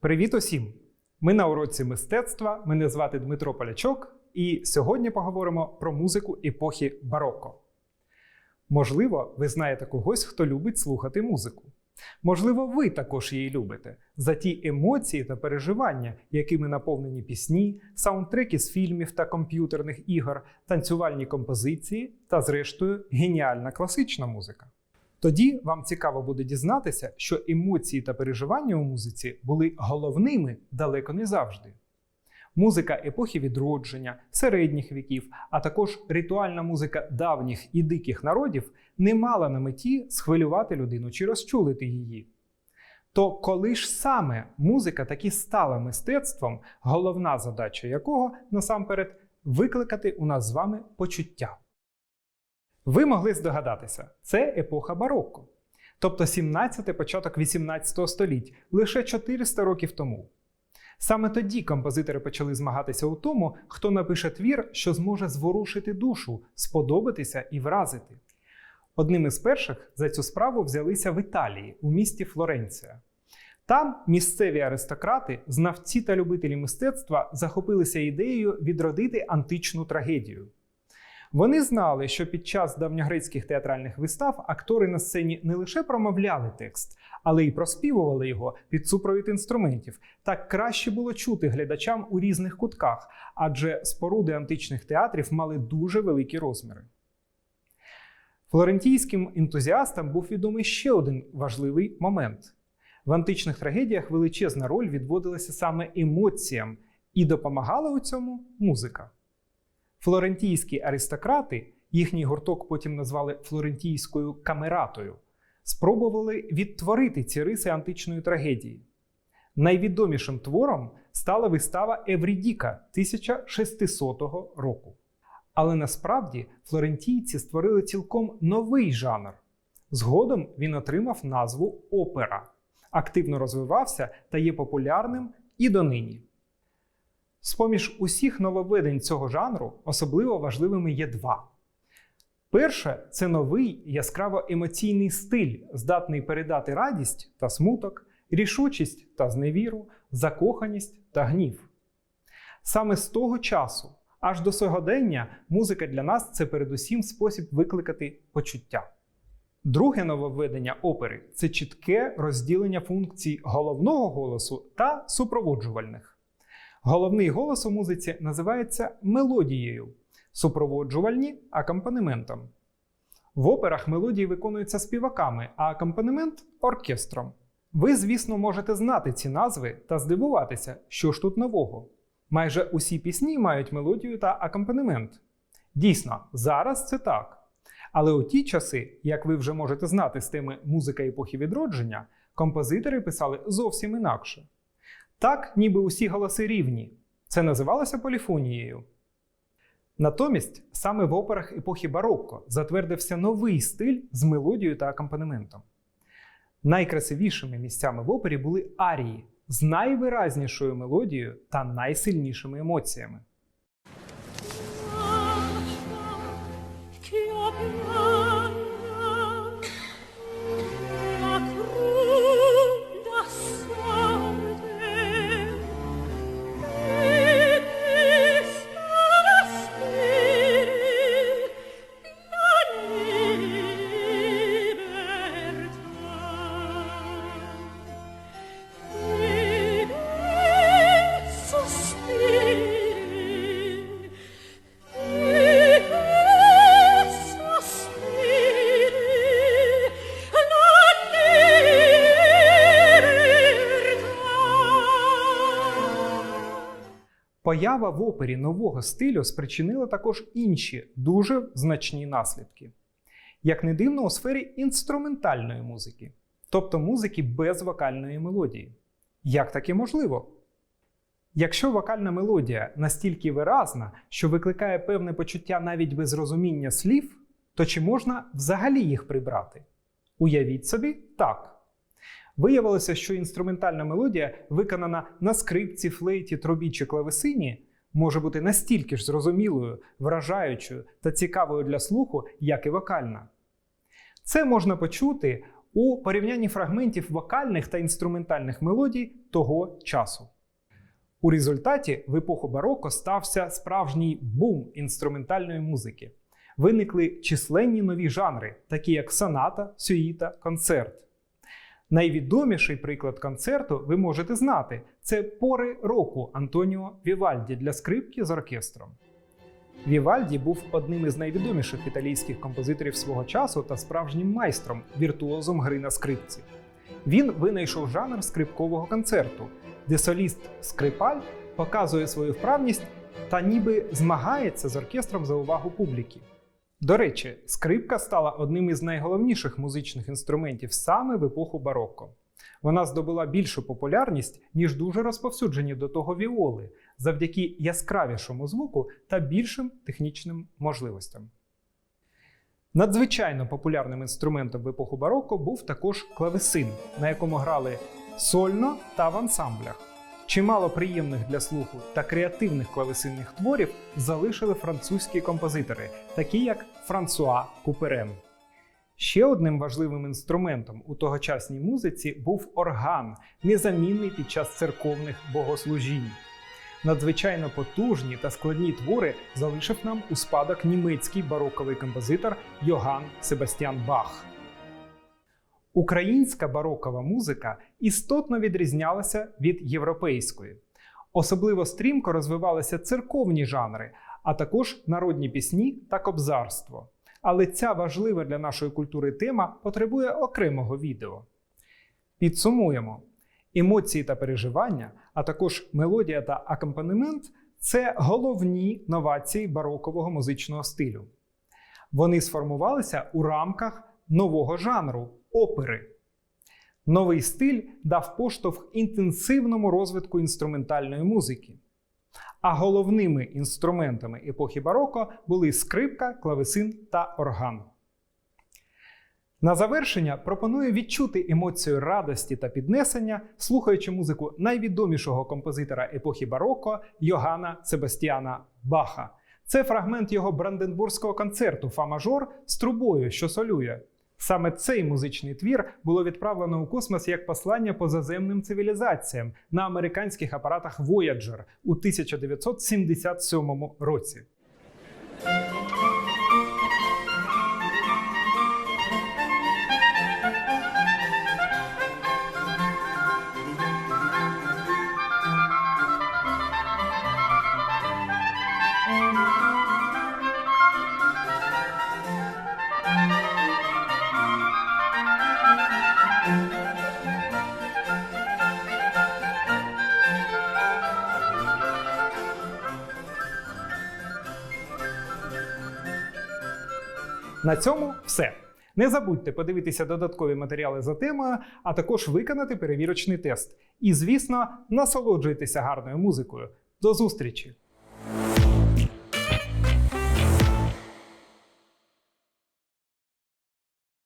Привіт усім! Ми на уроці мистецтва. Мене звати Дмитро Полячок, і сьогодні поговоримо про музику епохи бароко. Можливо, ви знаєте когось, хто любить слухати музику. Можливо, ви також її любите за ті емоції та переживання, якими наповнені пісні, саундтреки з фільмів та комп'ютерних ігор, танцювальні композиції та, зрештою, геніальна класична музика. Тоді вам цікаво буде дізнатися, що емоції та переживання у музиці були головними далеко не завжди. Музика епохи відродження, середніх віків, а також ритуальна музика давніх і диких народів не мала на меті схвилювати людину чи розчулити її. То коли ж саме музика таки стала мистецтвом, головна задача якого насамперед викликати у нас з вами почуття. Ви могли здогадатися, це епоха барокко, тобто 17 початок 18 століть, лише 400 років тому. Саме тоді композитори почали змагатися у тому, хто напише твір, що зможе зворушити душу, сподобатися і вразити. Одним із перших за цю справу взялися в Італії у місті Флоренція. Там місцеві аристократи, знавці та любителі мистецтва захопилися ідеєю відродити античну трагедію. Вони знали, що під час давньогрецьких театральних вистав актори на сцені не лише промовляли текст, але й проспівували його під супровід інструментів. Так краще було чути глядачам у різних кутках, адже споруди античних театрів мали дуже великі розміри. Флорентійським ентузіастам був відомий ще один важливий момент. В античних трагедіях величезна роль відводилася саме емоціям, і допомагала у цьому музика. Флорентійські аристократи, їхній гурток потім назвали флорентійською камератою, спробували відтворити ці риси античної трагедії. Найвідомішим твором стала вистава Еврідіка 1600 року. Але насправді флорентійці створили цілком новий жанр. Згодом він отримав назву опера, активно розвивався та є популярним і донині. З-поміж усіх нововведень цього жанру особливо важливими є два. Перше це новий яскраво емоційний стиль, здатний передати радість та смуток, рішучість та зневіру, закоханість та гнів. Саме з того часу, аж до сьогодення, музика для нас це передусім спосіб викликати почуття. Друге нововведення опери це чітке розділення функцій головного голосу та супроводжувальних. Головний голос у музиці називається мелодією, супроводжувальні акомпанементом. В операх мелодії виконуються співаками, а акомпанемент оркестром. Ви, звісно, можете знати ці назви та здивуватися, що ж тут нового. Майже усі пісні мають мелодію та акомпанемент. Дійсно, зараз це так. Але у ті часи, як ви вже можете знати з теми музика епохи відродження, композитори писали зовсім інакше. Так, ніби усі голоси рівні. Це називалося поліфонією. Натомість саме в операх епохи барокко затвердився новий стиль з мелодією та акомпанементом. Найкрасивішими місцями в опері були арії з найвиразнішою мелодією та найсильнішими емоціями. Поява в опері нового стилю спричинила також інші дуже значні наслідки. Як не дивно, у сфері інструментальної музики, тобто музики без вокальної мелодії. Як таке можливо? Якщо вокальна мелодія настільки виразна, що викликає певне почуття навіть без розуміння слів, то чи можна взагалі їх прибрати? Уявіть собі, так. Виявилося, що інструментальна мелодія, виконана на скрипці, флейті, трубі чи клавесині, може бути настільки ж зрозумілою, вражаючою та цікавою для слуху, як і вокальна. Це можна почути у порівнянні фрагментів вокальних та інструментальних мелодій того часу. У результаті в епоху бароко стався справжній бум інструментальної музики. Виникли численні нові жанри, такі як соната, сюїта, концерт. Найвідоміший приклад концерту ви можете знати це пори року Антоніо Вівальді для скрипки з оркестром. Вівальді був одним із найвідоміших італійських композиторів свого часу та справжнім майстром, віртуозом гри на скрипці. Він винайшов жанр скрипкового концерту, де соліст скрипаль показує свою вправність та ніби змагається з оркестром за увагу публіки. До речі, скрипка стала одним із найголовніших музичних інструментів саме в епоху бароко. Вона здобула більшу популярність, ніж дуже розповсюджені до того віоли, завдяки яскравішому звуку та більшим технічним можливостям. Надзвичайно популярним інструментом в епоху бароко був також клавесин, на якому грали сольно та в ансамблях. Чимало приємних для слуху та креативних клавесинних творів залишили французькі композитори, такі як Франсуа Куперен. Ще одним важливим інструментом у тогочасній музиці був орган, незамінний під час церковних богослужінь. Надзвичайно потужні та складні твори залишив нам у спадок німецький бароковий композитор Йоган Себастьян Бах. Українська барокова музика істотно відрізнялася від європейської. Особливо стрімко розвивалися церковні жанри, а також народні пісні та кобзарство. Але ця важлива для нашої культури тема потребує окремого відео. Підсумуємо: емоції та переживання, а також мелодія та акомпанемент це головні новації барокового музичного стилю. Вони сформувалися у рамках нового жанру опери. Новий стиль дав поштовх інтенсивному розвитку інструментальної музики. А головними інструментами епохи бароко були скрипка, клавесин та орган. На завершення пропоную відчути емоцію радості та піднесення, слухаючи музику найвідомішого композитора епохи бароко Йогана Себастьяна Баха. Це фрагмент його бранденбурзького концерту Фа-мажор з трубою, що солює. Саме цей музичний твір було відправлено у космос як послання позаземним цивілізаціям на американських апаратах Voyager у 1977 році. На цьому все. Не забудьте подивитися додаткові матеріали за темою, а також виконати перевірочний тест. І, звісно, насолоджуйтеся гарною музикою. До зустрічі!